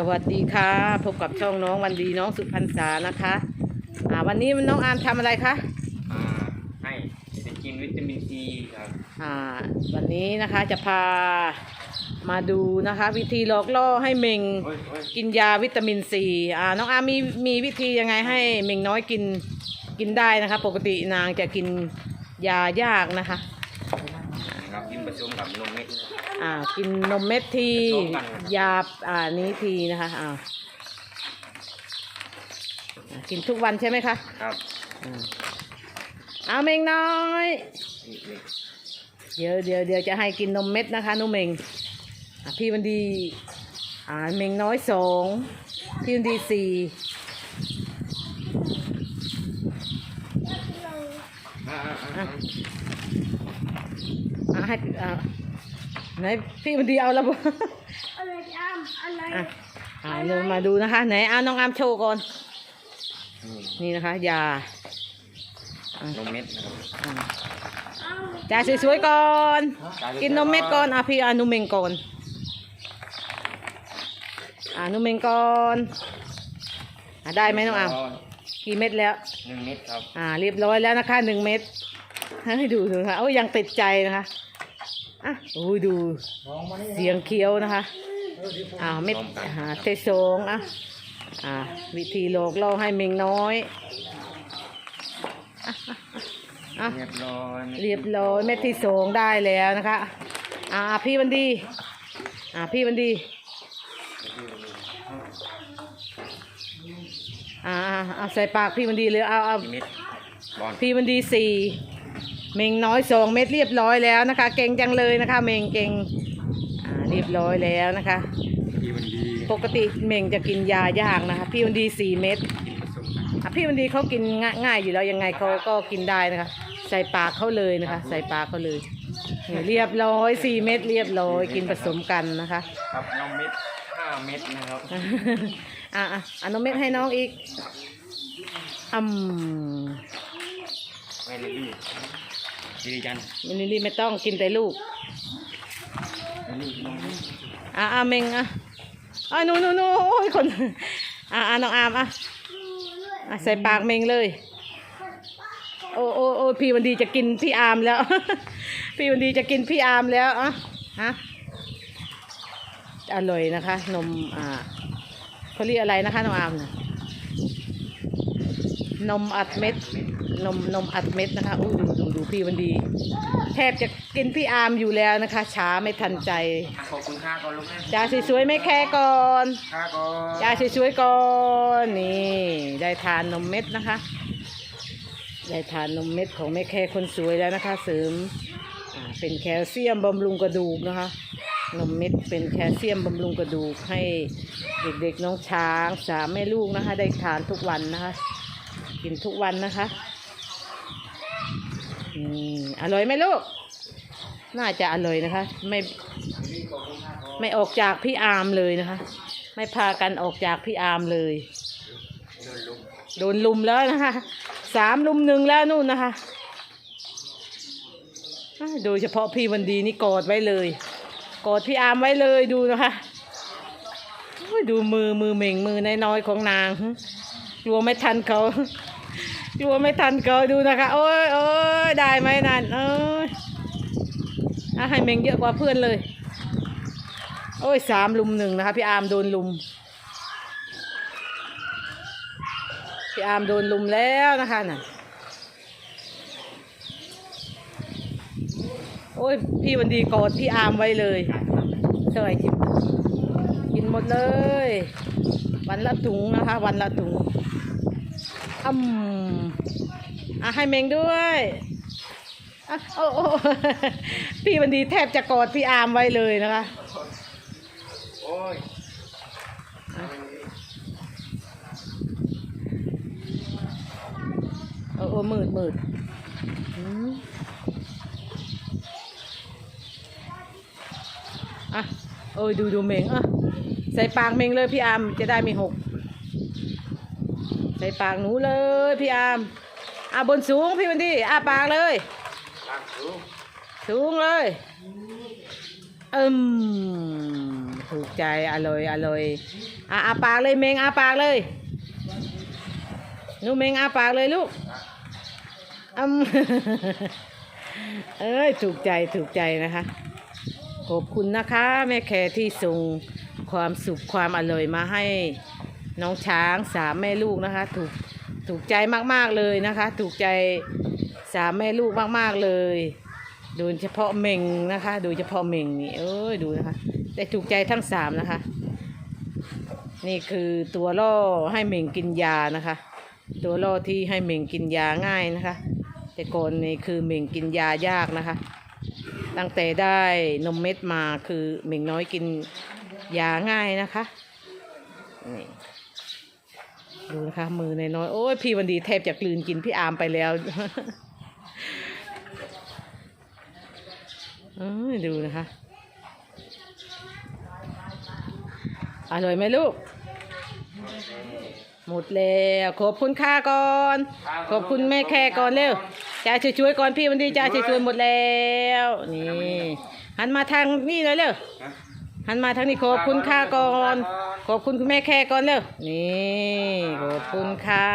สวัสดีค่ะพบกับช่องน้องวันดีน้องสุพรรษานะคะอ่าวันนี้น้องอามทำอะไรคะอ่าให้ไปกินวิตามินซีครับอ่าวันนี้นะคะจะพามาดูนะคะ วิธีหลอกล่อให้เมงโอ้ยโอ้ยกินยาวิตามินซีอ่าน้องอามมีมีวิธียังไงให้เมงน้อยกินกินได้นะคะ ปกตินางจะกินยายากนะคะครับ กินผสมกับนมเม็ด อ่ากินนมเม็ดทีผสมกันครับ ยาอ่านี้ทีนะคะอ่าอ่ากินทุกวันใช่ไหมคะครับอ่าเอาเมงน้อย นี่นี่เดี๋ยวเดี๋ยวเดี๋ยวจะให้กินนมเม็ดนะคะนุ่มเมงอะพี่วันดี อ่าเมงน้อยสองพี่วันดีสี่ อ่าอ่าอ่าอะให้อ่าไหนพี่วันดีเอาแล้วบ่อะไรอ้ามอะไรอะอ่าเดินมาดูนะคะไหนเอาน้องอามโชว์ก่อน นี่นี่นะคะยานมเม็ดนะครับอ่าอ้ามจ่ายสวยๆก่อน กินนมเม็ดก่อนอะพี่อานุเมงก่อนอ่านุเมงก่อนอะได้ไหมน้องอามกี่เม็ดแล้ว หนึ่งเม็ดครับ อ่าเรียบร้อยแล้วนะคะหนึ่งเม็ด ให้ดูดูนะคะโอ้ยยังติดใจนะคะอะโอ้ยดูเสียงเคี้ยวนะคะอ่าเม็ดอ่าเทสองอะอ่าวิธีโลกล่อให้เมงน้อยอะอะอะเรียบร้อยเรียบร้อยเม็ดที่สองได้แล้วนะคะ อ่าพี่วันดี อ่าพี่วันดีอ่าอ่าเอาใส่ปากพี่วันดีเลยเอาเอากี่เม็ดบอลพี่วันดีสี่ เมงน้อยสองเม็ดเรียบร้อยแล้วนะคะ เก่งจังเลยนะคะ เมงเก่งอ่าเรียบร้อยแล้วนะคะที่มันดีปกติเมงจะกินยายากนะคะ พี่วันดีสี่เม็ดกินผสมกันอะพี่วันดีเขากินง่ายง่ายอยู่แล้วยังไงเขาก็กินได้นะคะ ใส่ปากเขาเลยนะคะ ใส่ปากเขาเลยนี่เรียบร้อยสี่เม็ดเรียบร้อยกินผสมกันนะคะ ครับนมเม็ดห้าเม็ดนะครับอะอะอันนมเม็ดให้น้องอีกอืม ไม่ได้ ดีดีจันมินนี่ไม่ต้องกินแต่ลูกอันนี้นมเม็ดอะอะเมงอะอะหนูหนูหนูโอ้ยคน อะอะน้องอามอะอะใส่ปากเมงเลย โอ้โอ้โอ้พี่วันดีจะกินพี่อามแล้ว พี่วันดีจะกินพี่อามแล้วอะฮะอร่อยนะคะ นมอ่าเขาเรียกอะไรนะคะน้องอามน่ะนมอัดเม็ด นมนมอัดเม็ดนะคะอู้ดูดูดูพี่วันดี แทบจะกินพี่อามอยู่แล้วนะคะ ช้าไม่ทันใจอะขอบคุณค่าก่อนลูกนะจ่าสวยๆไม่แค่ก่อนค่าก่อนจ่าสวยๆก่อนนี่ ได้ทานนมเม็ดนะคะ ได้ทานนมเม็ดของแม่แค่คนสวยแล้วนะคะ เสริมอ่าเป็นแคลเซียมบำรุงกระดูกนะคะนมเม็ดเป็นแคลเซียมบำรุงกระดูกให้เด็กๆน้องช้างสามแม่ลูกนะคะ ได้ทานทุกวันนะคะ กินทุกวันนะคะ อืมอร่อยไหมลูก น่าจะอร่อยนะคะ ไม่ไม่ออกจากพี่อาร์มเลยนะคะ ไม่พากันออกจากพี่อาร์มเลย โดนลุมแล้วนะคะสามลุมหนึ่งแล้วนู่นนะคะโดยเฉพาะพี่วันดีนี่กอดไว้เลยกอดพี่อาร์มไว้เลยดูนะคะดูมือมือเหม่งมือน้อยๆของนางกลัวไม่ทันเขา กลัวไม่ทันเขาดูนะคะ โอ้ยโอ้ยได้ไหมนั่นเอ้ยอะให้เมงเยอะกว่าเพื่อนเลย โอ้ยสามลุมหนึ่งนะคะ พี่อาร์มโดนลุม พี่อาร์มโดนลุมแล้วนะคะน่ะโอ้ยพี่วันดีกอดพี่อาร์มไว้เลยเท่าไหร่กินกินหมดเลย วันละถุงนะคะ วันละถุง อืมอะให้เมงด้วยอะโอ้โอ้พี่วันดีแทบจะกอดพี่อามไว้เลยนะคะ โอ้ยเออเอมืดมืดอืมอะเออดูดูเมงอะ ใส่ปากเมงเลยพี่อามจะได้ม่หก ใส่ปากหนูเลยพี่อามอะบนสูงพี่วันดีอะปากเลยตั้งสูง สูงเลยอืมถูกใจอร่อยอร่อยอะอาปากเลยเมงอาปากเลยหนูเมงอาปากเลยลูกอืมเอ้ยถูกใจถูกใจนะคะ ขอบคุณนะคะ แม่แคที่ส่งความสุขความอร่อยมาให้ น้องช้างสามแม่ลูกนะคะ ถูกถูกใจมากๆเลยนะคะ ถูกใจสามแม่ลูกมากๆเลย โดยเฉพาะเมงนะคะ โดยเฉพาะเมงนี่เอ้ยดูนะคะแต่ถูกใจทั้งสามนะคะ นี่คือตัวล่อให้เมงกินยานะคะ ตัวล่อที่ให้เมงกินยาง่ายนะคะ แต่ก่อนนี่คือเมงกินยายากนะคะ ตั้งแต่ได้นมเม็ดมาคือเมงน้อยกินยาง่ายนะคะนี่ ดูนะคะ มือในน้อยๆโอ้ยพี่วันดีแทบจะกลืนกินพี่อาร์มไปแล้วเอ้ยดูนะคะ อร่อยไหมลูก หมดแล้วขอบคุณค่าก่อน ขอบคุณแม่แค่ก่อนเร็วจ่ายช่วยๆก่อนพี่วันดีจ่ายช่วยๆหมดแล้ว นี่หันมาทางนี่เลยเร็วฮะหันมาทางนี้ขอบคุณค่าก่อน ขอบคุณคุณแม่แค่ก่อนเร็วนี่ขอบคุณค่ะ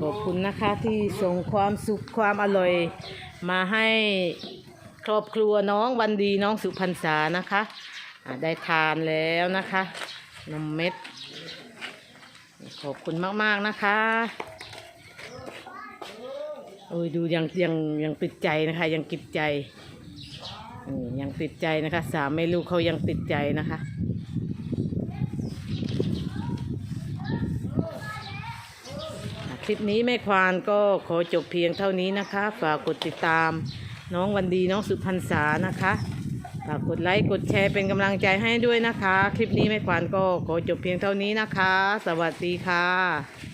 ขอบคุณนะคะที่ส่งความสุขความอร่อย มาให้ครอบครัวน้องวันดีน้องสุพรรษานะคะะได้ทานแล้วนะคะนมเม็ด ขอบคุณมาก ๆ นะคะโอ้ยดูยังยังยังติดใจนะคะ ยังติดใจอืมยังติดใจนะคะสามแม่ลูกเขายังติดใจนะคะ ลิปนี้แม่ควานก็ขอจบเพียงเท่านี้นะคะ ฝากกดติดตาม น้องวันดีน้องสุพรรณษานะคะฝากกดไลค์กดแชร์เป็นกำลังใจให้ด้วยนะคะ คลิปนี้แม่ควานก็ขอจบเพียงเท่านี้นะคะ สวัสดีค่ะ